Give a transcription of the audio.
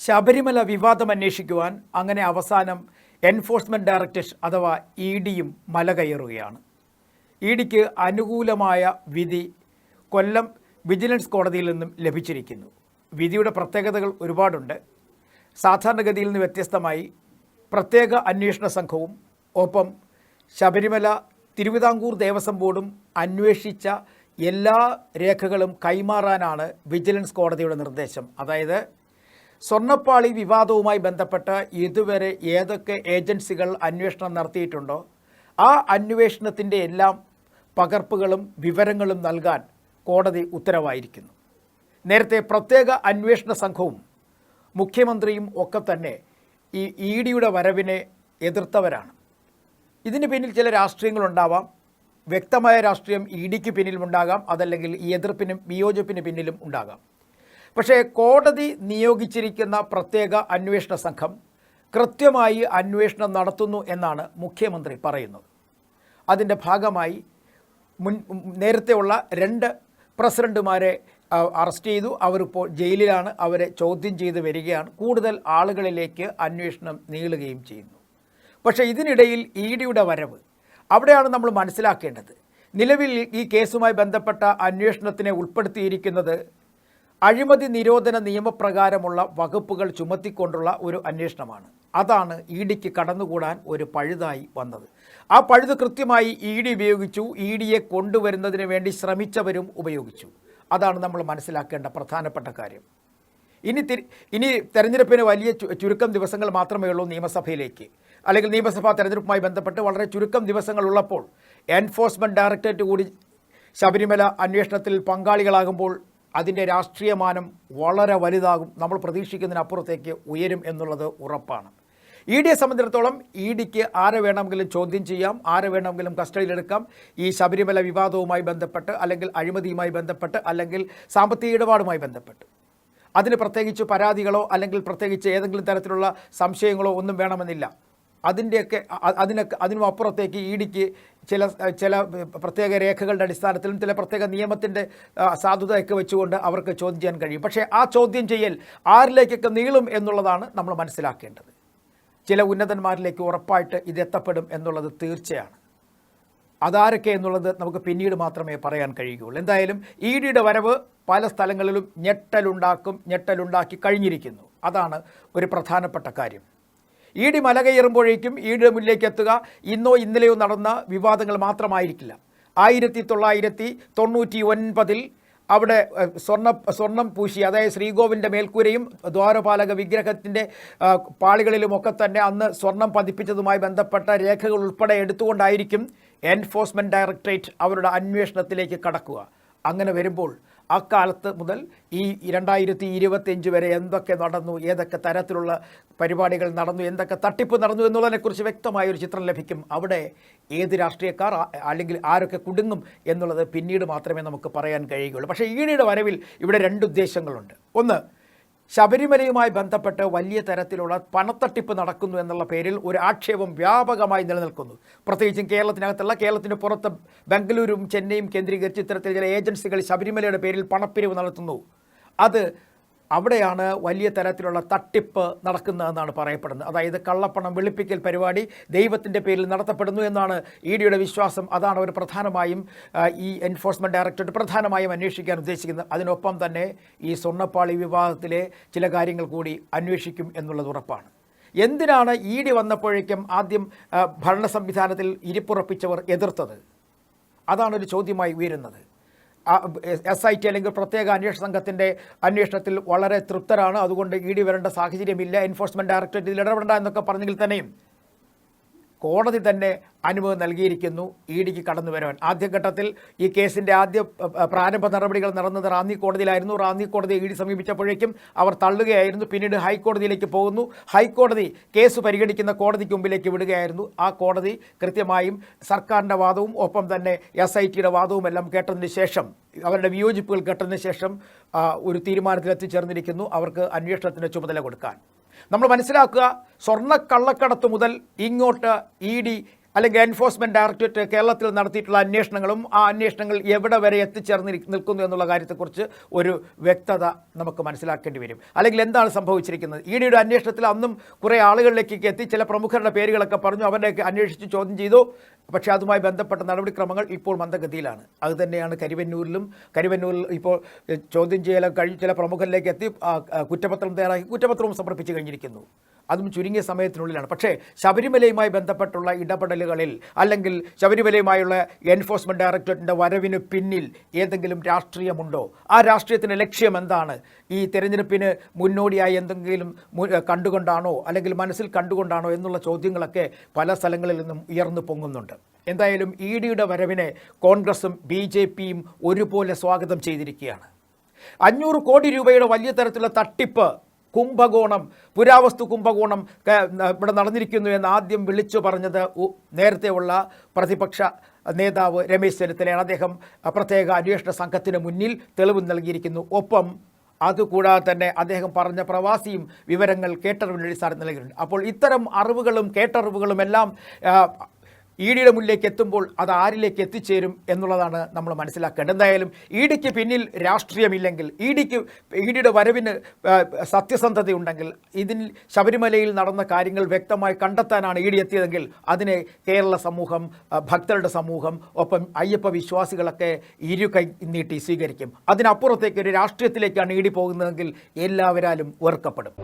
ശബരിമല വിവാദം അന്വേഷിക്കുവാൻ അങ്ങനെ അവസാനം എൻഫോഴ്സ്മെന്റ് ഡയറക്ടറേറ്റ് അഥവാ ഇ ഡിയും മല കയറുകയാണ് ഇ ഡിക്ക് അനുകൂലമായ വിധി കൊല്ലം വിജിലൻസ് കോടതിയിൽ നിന്നും ലഭിച്ചിരിക്കുന്നു. വിധിയുടെ പ്രത്യേകതകൾ ഒരുപാടുണ്ട്. സാധാരണഗതിയിൽ നിന്ന് വ്യത്യസ്തമായി പ്രത്യേക അന്വേഷണ സംഘവും ഒപ്പം ശബരിമല തിരുവിതാംകൂർ ദേവസ്വം ബോർഡും അന്വേഷിച്ച എല്ലാ രേഖകളും കൈമാറാനാണ് വിജിലൻസ് കോടതിയുടെ നിർദ്ദേശം. അതായത് സ്വർണപ്പാളി വിവാദവുമായി ബന്ധപ്പെട്ട് ഇതുവരെ ഏതൊക്കെ ഏജൻസികൾ അന്വേഷണം നടത്തിയിട്ടുണ്ടോ? ആ അന്വേഷണത്തിന്റെ എല്ലാം പകർപ്പുകളും വിവരങ്ങളും നൽകാൻ കോടതി ഉത്തരവായിരിക്കുന്നു. നേരത്തെ പ്രത്യേക അന്വേഷണ സംഘവും മുഖ്യമന്ത്രിയും ഒക്കെ തന്നെ ഈ ഇ ഡിയുടെ വരവിനെ എതിർത്തവരാണ്. ഇതിന് പിന്നിൽ ചില രാഷ്ട്രീയങ്ങളുണ്ടാവാം വ്യക്തമായ രാഷ്ട്രീയം ഇ ഡിക്ക് പിന്നിലുമുണ്ടാകാം അതല്ലെങ്കിൽ ഈ എതിർപ്പിനും വിയോജിപ്പിന് പിന്നിലും ഉണ്ടാകാം. പക്ഷേ കോടതി നിയോഗിച്ചിരിക്കുന്ന പ്രത്യേക അന്വേഷണ സംഘം കൃത്യമായി അന്വേഷണം നടത്തുന്നു എന്നാണ് മുഖ്യമന്ത്രി പറയുന്നത്. അതിന്റെ ഭാഗമായി മുൻ നേരത്തെയുള്ള രണ്ട് പ്രസിഡന്റുമാരെ അറസ്റ്റ് ചെയ്തു. അവരിപ്പോൾ ജയിലിലാണ്. അവരെ ചോദ്യം ചെയ്ത് വരികയാണ്. കൂടുതൽ ആളുകളിലേക്ക് അന്വേഷണം നീളുകയും ചെയ്യുന്നു. പക്ഷേ ഇതിനിടയിൽ ഇ ഡിയുടെ വരവ്. അവിടെയാണ് നമ്മൾ മനസ്സിലാക്കേണ്ടത്. നിലവിൽ ഈ കേസുമായി ബന്ധപ്പെട്ട അന്വേഷണത്തിനെ ഉൾപ്പെടുത്തിയിരിക്കുന്നത് അഴിമതി നിരോധന നിയമപ്രകാരമുള്ള വകുപ്പുകൾ ചുമത്തിക്കൊണ്ടുള്ള ഒരു അന്വേഷണമാണ്. അതാണ് ഇ ഡിക്ക് കടന്നുകൂടാൻ ഒരു പഴുതായി വന്നത്. ആ പഴുത് കൃത്യമായി ഇ ഡി ഉപയോഗിച്ചു ഇ ഡിയെ കൊണ്ടുവരുന്നതിന് വേണ്ടി ശ്രമിച്ചവരും ഉപയോഗിച്ചു. അതാണ് നമ്മൾ മനസ്സിലാക്കേണ്ട പ്രധാനപ്പെട്ട കാര്യം. ഇനി തിരി ഇനി തെരഞ്ഞെടുപ്പിന് വലിയ ചുരുക്കം ദിവസങ്ങൾ മാത്രമേ ഉള്ളൂ നിയമസഭയിലേക്ക്. അല്ലെങ്കിൽ നിയമസഭാ തെരഞ്ഞെടുപ്പുമായി ബന്ധപ്പെട്ട് വളരെ ചുരുക്കം ദിവസങ്ങളുള്ളപ്പോൾ എൻഫോഴ്സ്മെന്റ് ഡയറക്ടറേറ്റ് കൂടി ശബരിമല അന്വേഷണത്തിൽ പങ്കാളികളാകുമ്പോൾ അതിന്റെ രാഷ്ട്രീയമാനം വളരെ വലുതാകും. നമ്മൾ പ്രതീക്ഷിക്കുന്നതിനപ്പുറത്തേക്ക് ഉയരും എന്നുള്ളത് ഉറപ്പാണ്. ഇ ഡിയെ സംബന്ധിച്ചിടത്തോളം ഇ ഡിക്ക് ആരെ വേണമെങ്കിലും ചോദ്യം ചെയ്യാം ആരെ വേണമെങ്കിലും കസ്റ്റഡിയിലെടുക്കാം. ഈ ശബരിമല വിവാദവുമായി ബന്ധപ്പെട്ട് അല്ലെങ്കിൽ അഴിമതിയുമായി ബന്ധപ്പെട്ട് അല്ലെങ്കിൽ സാമ്പത്തിക ഇടപാടുമായി ബന്ധപ്പെട്ട്. അതിന് പ്രത്യേകിച്ച് പരാതികളോ അല്ലെങ്കിൽ പ്രത്യേകിച്ച് ഏതെങ്കിലും തരത്തിലുള്ള സംശയങ്ങളോ ഒന്നും വേണമെന്നില്ല. അതിന്റെയൊക്കെ അതിനൊക്കെ അതിനും അപ്പുറത്തേക്ക് ഇ ഡിക്ക് ചില ചില പ്രത്യേക രേഖകളുടെ അടിസ്ഥാനത്തിലും ചില പ്രത്യേക നിയമത്തിന്റെ സാധുതയൊക്കെ വെച്ചുകൊണ്ട് അവർക്ക് ചോദ്യം ചെയ്യാൻ കഴിയും. പക്ഷേ ആ ചോദ്യം ചെയ്യൽ ആരിലേക്കൊക്കെ നീളും എന്നുള്ളതാണ് നമ്മൾ മനസ്സിലാക്കേണ്ടത്. ചില ഉന്നതന്മാരിലേക്ക് ഉറപ്പായിട്ട് ഇത് എത്തപ്പെടും എന്നുള്ളത് തീർച്ചയാണ്. അതാരൊക്കെ എന്നുള്ളത് നമുക്ക് പിന്നീട് മാത്രമേ പറയാൻ കഴിയുകയുള്ളൂ. എന്തായാലും ഇ ഡിയുടെ വരവ് പല സ്ഥലങ്ങളിലും ഞെട്ടലുണ്ടാക്കും ഞെട്ടലുണ്ടാക്കി കഴിഞ്ഞിരിക്കുന്നു. അതാണ് ഒരു പ്രധാനപ്പെട്ട കാര്യം. ഇ ഡി മല കയറുമ്പോഴേക്കും ഇ ഡിയുടെ മുന്നിലേക്ക് എത്തുക. ഇന്നോ ഇന്നലെയോ നടന്ന വിവാദങ്ങൾ മാത്രമായിരിക്കില്ല. ആയിരത്തി തൊള്ളായിരത്തി തൊണ്ണൂറ്റി ഒൻപതിൽ അവിടെ സ്വർണ സ്വർണം പൂശി അതായത് ശ്രീകോവിന്റെ മേൽക്കൂരയും ദ്വാരപാലക വിഗ്രഹത്തിന്റെ പാളികളിലുമൊക്കെ തന്നെ അന്ന് സ്വർണം പതിപ്പിച്ചതുമായി ബന്ധപ്പെട്ട രേഖകൾ ഉൾപ്പെടെ എടുത്തുകൊണ്ടായിരിക്കും എൻഫോഴ്സ്മെന്റ് ഡയറക്ടറേറ്റ് അവരുടെ അന്വേഷണത്തിലേക്ക് കടക്കുക. അങ്ങനെ വരുമ്പോൾ അക്കാലത്ത് മുതൽ ഈ രണ്ടായിരത്തി ഇരുപത്തിയഞ്ച് വരെ എന്തൊക്കെ നടന്നു ഏതൊക്കെ തരത്തിലുള്ള പരിപാടികൾ നടന്നു എന്തൊക്കെ തട്ടിപ്പ് നടന്നു എന്നുള്ളതിനെക്കുറിച്ച് വ്യക്തമായ ഒരു ചിത്രം ലഭിക്കും. അവിടെ ഏത് രാഷ്ട്രീയക്കാർ അല്ലെങ്കിൽ ആരൊക്കെ കുടുങ്ങും എന്നുള്ളത് പിന്നീട് മാത്രമേ നമുക്ക് പറയാൻ കഴിയുകയുള്ളൂ. പക്ഷേ ഈണിയുടെ വരവിൽ ഇവിടെ രണ്ട് ഉദ്ദേശങ്ങളുണ്ട്. ഒന്ന് ശബരിമലയുമായി ബന്ധപ്പെട്ട് വലിയ തരത്തിലുള്ള പണത്തട്ടിപ്പ് നടക്കുന്നു എന്നുള്ള പേരിൽ ഒരു ആക്ഷേപം വ്യാപകമായി നിലനിൽക്കുന്നു. പ്രത്യേകിച്ചും കേരളത്തിനകത്തുള്ള കേരളത്തിന് പുറത്ത് ബംഗളൂരും ചെന്നൈയും കേന്ദ്രീകരിച്ച് ഇത്തരത്തിൽ ചില ഏജൻസികൾ ശബരിമലയുടെ പേരിൽ പണപ്പിരിവ് നടത്തുന്നു. അത് അവിടെയാണ് വലിയ തരത്തിലുള്ള തട്ടിപ്പ് നടക്കുന്നതെന്നാണ് പറയപ്പെടുന്നത്. അതായത് കള്ളപ്പണം വെളുപ്പിക്കൽ പരിപാടി ദൈവത്തിന്റെ പേരിൽ നടത്തപ്പെടുന്നു എന്നാണ് ഇ ഡിയുടെ വിശ്വാസം. അതാണ് അവർ പ്രധാനമായും ഈ എൻഫോഴ്സ്മെന്റ് ഡയറക്ടറേറ്റ് പ്രധാനമായും അന്വേഷിക്കാൻ ഉദ്ദേശിക്കുന്നത്. അതിനൊപ്പം തന്നെ ഈ സ്വർണപ്പാളി വിവാദത്തിലെ ചില കാര്യങ്ങൾ കൂടി അന്വേഷിക്കും എന്നുള്ളത് ഉറപ്പാണ്. എന്തിനാണ് ഇ ഡി വന്നപ്പോഴേക്കും ആദ്യം ഭരണ സംവിധാനത്തിൽ ഇരിപ്പുറപ്പിച്ചവർ എതിർത്തത്? അതാണൊരു ചോദ്യമായി ഉയരുന്നത്. എസ് ഐ ടി അല്ലെങ്കിൽ പ്രത്യേക അന്വേഷണ സംഘത്തിന്റെ അന്വേഷണത്തിൽ വളരെ തൃപ്തരാണ്. അതുകൊണ്ട് ഇ ഡി വരേണ്ട സാഹചര്യമില്ല. എൻഫോഴ്സ്മെന്റ് ഡയറക്ടറേറ്റ് ഇതിൽ ഇടപെടേണ്ട എന്നൊക്കെ പറഞ്ഞെങ്കിൽ തന്നെയും കോടതി തന്നെ അനുമതി നൽകിയിരിക്കുന്നു. ഇ ഡിക്ക് കടന്നു വരുവാൻ. ആദ്യഘട്ടത്തിൽ ഈ കേസിന്റെ ആദ്യ പ്രാരംഭ നടപടികൾ നടന്നത് റാന്നി കോടതിയിലായിരുന്നു. റാന്നി കോടതി ഇ ഡി സമീപിച്ചപ്പോഴേക്കും അവർ തള്ളുകയായിരുന്നു. പിന്നീട് ഹൈക്കോടതിയിലേക്ക് പോകുന്നു. ഹൈക്കോടതി കേസ് പരിഗണിക്കുന്ന കോടതിക്ക് മുമ്പിലേക്ക് വിടുകയായിരുന്നു. ആ കോടതി കൃത്യമായും സർക്കാരിന്റെ വാദവും ഒപ്പം തന്നെ എസ് ഐ ടിയുടെ വാദവും എല്ലാം കേട്ടതിന് ശേഷം അവരുടെ വിയോജിപ്പുകൾ കേട്ടതിന് ശേഷം ഒരു തീരുമാനത്തിൽ എത്തിച്ചേർന്നിരിക്കുന്നു അവർക്ക് അന്വേഷണത്തിന് ചുമതല കൊടുക്കാൻ. നമ്മൾ മനസ്സിലാക്കുക സ്വർണ കള്ളക്കടത്ത് മുതൽ ഇങ്ങോട്ട് ഇ ഡി അല്ലെങ്കിൽ എൻഫോഴ്സ്മെന്റ് ഡയറക്ടറേറ്റ് കേരളത്തിൽ നടത്തിയിട്ടുള്ള അന്വേഷണങ്ങളും ആ അന്വേഷണങ്ങൾ എവിടെ വരെ എത്തിച്ചേർന്ന് നിൽക്കുന്നു എന്നുള്ള കാര്യത്തെക്കുറിച്ച് ഒരു വ്യക്തത നമുക്ക് മനസ്സിലാക്കേണ്ടി വരും. അല്ലെങ്കിൽ എന്താണ് സംഭവിച്ചിരിക്കുന്നത്? ഇ ഡിയുടെ അന്വേഷണത്തിൽ അന്നും കുറേ ആളുകളിലേക്ക് എത്തി ചില പ്രമുഖരുടെ പേരുകളൊക്കെ പറഞ്ഞു അവരെയൊക്കെ അന്വേഷിച്ച് ചോദ്യം ചെയ്തു. പക്ഷേ അതുമായി ബന്ധപ്പെട്ട നടപടിക്രമങ്ങൾ ഇപ്പോൾ മന്ദഗതിയിലാണ്. അതുതന്നെയാണ് കരിവന്നൂരിലും കരിവന്നൂരിൽ ഇപ്പോൾ ചോദ്യം ചെയ്യാൻ കഴിഞ്ഞ് ചില പ്രമുഖരിലേക്ക് എത്തി കുറ്റപത്രം തയ്യാറാക്കി കുറ്റപത്രവും സമർപ്പിച്ചു കഴിഞ്ഞിരിക്കുന്നു. അതും ചുരുങ്ങിയ സമയത്തിനുള്ളിലാണ്. പക്ഷേ ശബരിമലയുമായി ബന്ധപ്പെട്ടുള്ള ഇടപെടലുകളിൽ അല്ലെങ്കിൽ ശബരിമലയുമായുള്ള എൻഫോഴ്സ്മെന്റ് ഡയറക്ടറേറ്റിന്റെ വരവിന് പിന്നിൽ ഏതെങ്കിലും രാഷ്ട്രീയമുണ്ടോ? ആ രാഷ്ട്രീയത്തിന്റെ ലക്ഷ്യം എന്താണ്? ഈ തെരഞ്ഞെടുപ്പിന് മുന്നോടിയായി എന്തെങ്കിലും കണ്ടുകൊണ്ടാണോ? അല്ലെങ്കിൽ മനസ്സിൽ കണ്ടുകൊണ്ടാണോ? എന്നുള്ള ചോദ്യങ്ങളൊക്കെ പല സ്ഥലങ്ങളിൽ നിന്നും ഉയർന്നു പൊങ്ങുന്നുണ്ട്. എന്തായാലും ഇ ഡിയുടെ വരവിനെ കോൺഗ്രസും ബി ജെ പിയും ഒരുപോലെ സ്വാഗതം ചെയ്തിരിക്കുകയാണ്. അഞ്ഞൂറ് കോടി രൂപയുടെ വലിയ തരത്തിലുള്ള തട്ടിപ്പ് കുംഭകോണം പുരാവസ്തു കുംഭകോണം ഇവിടെ നടന്നിരിക്കുന്നു എന്ന് ആദ്യം വിളിച്ചു പറഞ്ഞത് നേരത്തെയുള്ള പ്രതിപക്ഷ നേതാവ് രമേശ് ചെന്നിത്തലയാണ്. അദ്ദേഹം പ്രത്യേക അന്വേഷണ സംഘത്തിന് മുന്നിൽ തെളിവ് നൽകിയിരിക്കുന്നു. ഒപ്പം അതുകൂടാതെ തന്നെ അദ്ദേഹം പറഞ്ഞ പ്രവാസിയും വിവരങ്ങൾ കേട്ടറിവിന്റെ അടിസ്ഥാനത്തിൽ നൽകിയിട്ടുണ്ട്. അപ്പോൾ ഇത്തരം അറിവുകളും കേട്ടറിവുകളും എല്ലാം ഇ ഡിയുടെ മുന്നിലേക്ക് എത്തുമ്പോൾ അത് ആരിലേക്ക് എത്തിച്ചേരും എന്നുള്ളതാണ് നമ്മൾ മനസ്സിലാക്കേണ്ടത്. എന്തായാലും ഇ ഡിക്ക് പിന്നിൽ രാഷ്ട്രീയമില്ലെങ്കിൽ ഇ ഡിക്ക് ഇ ഡിയുടെ വരവിന് സത്യസന്ധതയുണ്ടെങ്കിൽ ഇതിൽ ശബരിമലയിൽ നടന്ന കാര്യങ്ങൾ വ്യക്തമായി കണ്ടെത്താനാണ് ഇ ഡി എത്തിയതെങ്കിൽ അതിനെ കേരള സമൂഹം ഭക്തരുടെ സമൂഹം ഒപ്പം അയ്യപ്പ വിശ്വാസികളൊക്കെ ഇരു കൈ നീട്ടി സ്വീകരിക്കും. അതിനപ്പുറത്തേക്ക് ഒരു രാഷ്ട്രീയത്തിലേക്കാണ് ഇ ഡി പോകുന്നതെങ്കിൽ എല്ലാവരാലും വെറുക്കപ്പെടും.